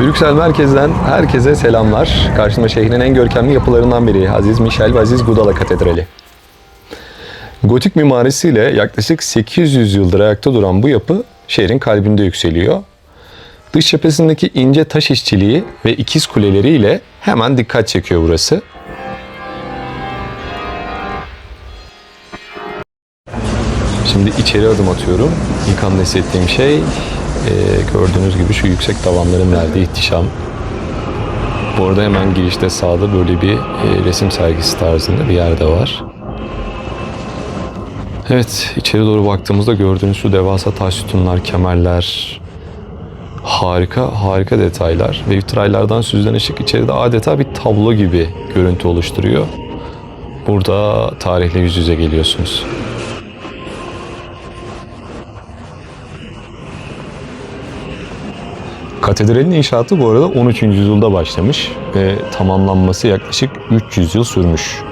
Brüksel merkezden herkese selamlar. Karşımda şehrin en görkemli yapılarından biri Aziz Michel ve Aziz Gudala Katedrali. Gotik mimarisiyle yaklaşık 800 yıldır ayakta duran bu yapı şehrin kalbinde yükseliyor. Dış cephesindeki ince taş işçiliği ve ikiz kuleleriyle hemen dikkat çekiyor burası. Şimdi içeri adım atıyorum. İlk anda hissettiğim şey e, gördüğünüz gibi şu yüksek tavanların verdiği ihtişam. Bu arada hemen girişte sağda böyle bir e, resim sergisi tarzında bir yer de var. Evet, içeri doğru baktığımızda gördüğünüz şu devasa taş sütunlar, kemerler, harika harika detaylar ve vitraylardan süzülen ışık içeride adeta bir tablo gibi görüntü oluşturuyor. Burada tarihle yüz yüze geliyorsunuz. Katedralin inşaatı bu arada 13. yüzyılda başlamış ve tamamlanması yaklaşık 300 yıl sürmüş.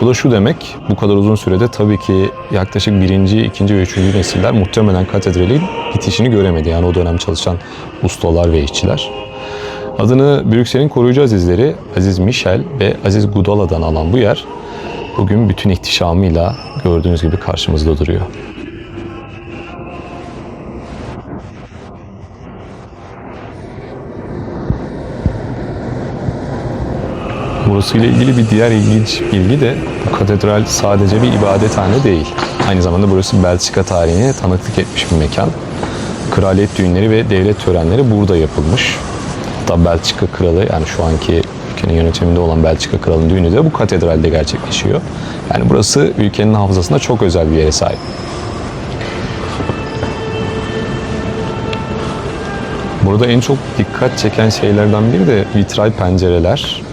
Bu da şu demek, bu kadar uzun sürede tabii ki yaklaşık 1. 2. ve 3. nesiller muhtemelen katedralin bitişini göremedi. Yani o dönem çalışan ustalar ve işçiler. Adını Brüksel'in koruyucu azizleri Aziz Michel ve Aziz Gudala'dan alan bu yer bugün bütün ihtişamıyla gördüğünüz gibi karşımızda duruyor. Burası ile ilgili bir diğer ilginç bilgi de bu katedral sadece bir ibadethane değil. Aynı zamanda burası Belçika tarihine tanıklık etmiş bir mekan. Kraliyet düğünleri ve devlet törenleri burada yapılmış. Hatta Belçika kralı yani şu anki ülkenin yönetiminde olan Belçika kralının düğünü de bu katedralde gerçekleşiyor. Yani burası ülkenin hafızasında çok özel bir yere sahip. Burada en çok dikkat çeken şeylerden biri de vitray pencereler.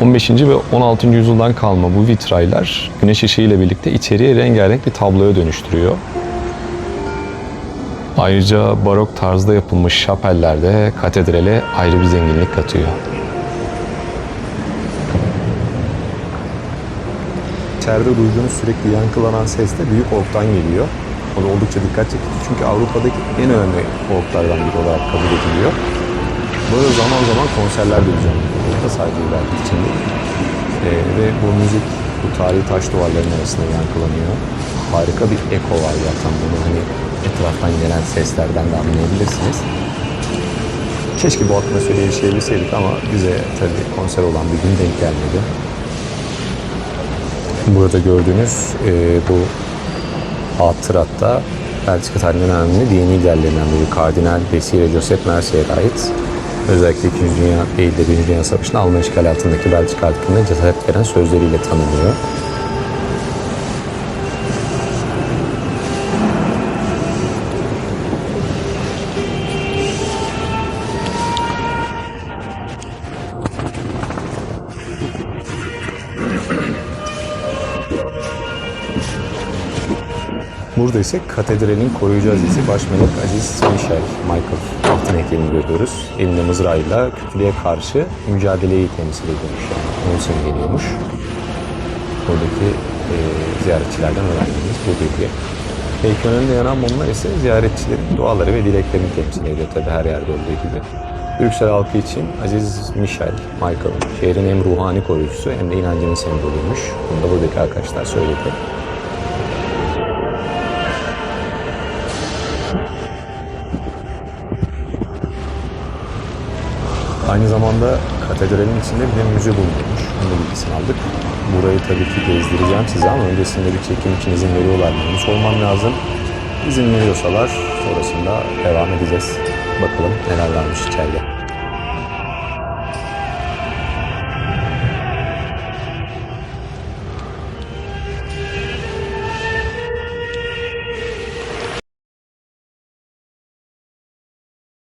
15. ve 16. yüzyıldan kalma bu vitraylar güneş ışığı ile birlikte içeriye rengarenk bir tabloya dönüştürüyor. Ayrıca barok tarzda yapılmış şapeller de katedrale ayrı bir zenginlik katıyor. İçeride duyduğunuz sürekli yankılanan ses de büyük orktan geliyor. O da oldukça dikkat çekici çünkü Avrupa'daki en önemli orklardan biri olarak kabul ediliyor. Böyle zaman zaman konserler de düzenleniyor. Bu da sadece ibadet için değil. Ee, ve bu müzik bu tarihi taş duvarların arasında yankılanıyor. Harika bir eko var zaten bunu hani etraftan gelen seslerden de anlayabilirsiniz. Keşke bu atmosferi yaşayabilseydik ama bize tabii konser olan bir gün denk gelmedi. Burada gördüğünüz e, bu hatıratta Belçika tarihinin önemli dini liderlerinden biri Kardinal Desire Joseph Mercier'e ait özellikle 2. Dünya değil de 1. Dünya Savaşı'nda Alman işgali altındaki Belçika halkına cesaret veren sözleriyle tanınıyor. Burada ise katedralin koruyucu azizi başmelek Aziz Michel Michael altın heykelini görüyoruz. Elinde mızrağıyla kötülüğe karşı mücadeleyi temsil ediyormuş yani. Onu simgeliyormuş. Buradaki e, ziyaretçilerden öğrendiğimiz bu bilgi. Heykelin önünde yanan mumlar ise ziyaretçilerin duaları ve dileklerini temsil ediyor tabi her yerde olduğu gibi. Brüksel halkı için Aziz Michel, Michael, şehrin hem ruhani koruyucusu hem de inancının sembolüymüş. Bunu da buradaki arkadaşlar söyledi. Aynı zamanda katedralin içinde bir de müze bulunuyormuş. Da bilgisini aldık. Burayı tabii ki gezdireceğim size ama öncesinde bir çekim için izin veriyorlar mı? Onu sormam lazım. İzin veriyorsalar sonrasında devam edeceğiz. Bakalım neler varmış içeride.